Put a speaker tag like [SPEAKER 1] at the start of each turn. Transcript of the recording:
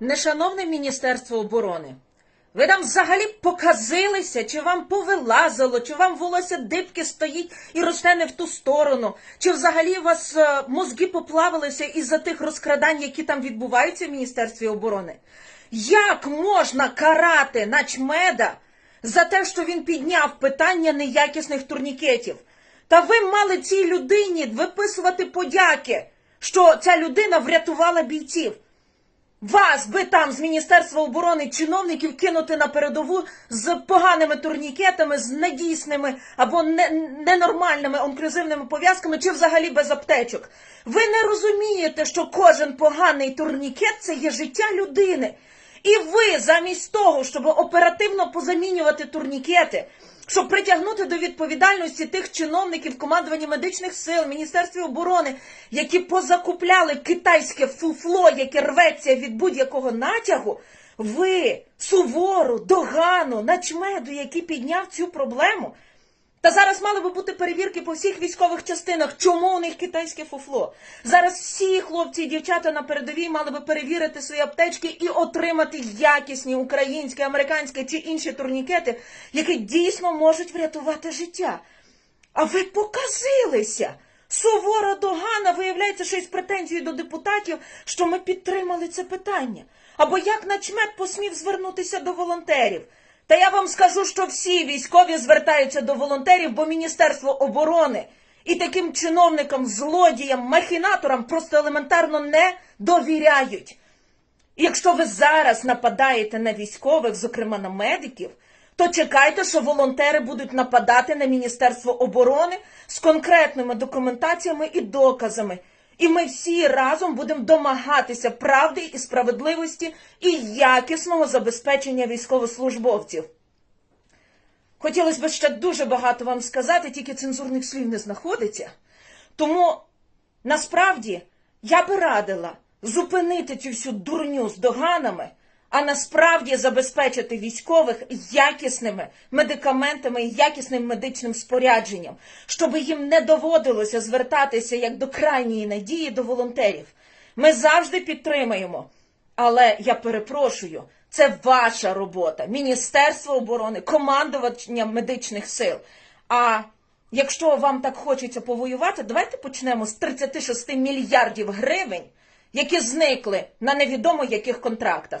[SPEAKER 1] Нешановне Міністерство оборони, ви там взагалі показилися, чи вам повилазило, чи вам волосся дибки стоїть і росте не в ту сторону, чи взагалі у вас е, мозги поплавилися із-за тих розкрадань, які там відбуваються в Міністерстві оборони? Як можна карати начмеда за те, що він підняв питання неякісних турнікетів? Та ви мали цій людині виписувати подяки, що ця людина врятувала бійців. Вас би там з Міністерства оборони чиновників кинути на передову з поганими турнікетами, з недійсними або не, ненормальними онклюзивними пов'язками, чи взагалі без аптечок. Ви не розумієте, що кожен поганий турнікет це є життя людини. І ви замість того, щоб оперативно позамінювати турнікети, щоб притягнути до відповідальності тих чиновників командування медичних сил, Міністерстві оборони, які позакупляли китайське фуфло, яке рветься від будь-якого натягу, ви сувору, догану, начмеду, який підняв цю проблему. Та зараз мали би бути перевірки по всіх військових частинах, чому у них китайське фуфло. Зараз всі хлопці і дівчата на передовій мали би перевірити свої аптечки і отримати якісні українські, американські чи інші турнікети, які дійсно можуть врятувати життя. А ви показилися. Сувора догана виявляється, що із претензією до депутатів, що ми підтримали це питання. Або як начмет посмів звернутися до волонтерів. Та я вам скажу, що всі військові звертаються до волонтерів, бо Міністерство оборони і таким чиновникам, злодіям, махінаторам просто елементарно не довіряють. І Якщо ви зараз нападаєте на військових, зокрема на медиків, то чекайте, що волонтери будуть нападати на Міністерство оборони з конкретними документаціями і доказами. І ми всі разом будемо домагатися правди і справедливості і якісного забезпечення військовослужбовців. Хотілося б ще дуже багато вам сказати, тільки цензурних слів не знаходиться. Тому насправді я би радила зупинити цю всю дурню з доганами, а насправді забезпечити військових якісними медикаментами і якісним медичним спорядженням, щоб їм не доводилося звертатися як до крайньої надії до волонтерів. Ми завжди підтримаємо. Але я перепрошую, це ваша робота, Міністерство оборони, командування медичних сил. А якщо вам так хочеться повоювати, давайте почнемо з 36 мільярдів гривень, які зникли на невідомо яких контрактах.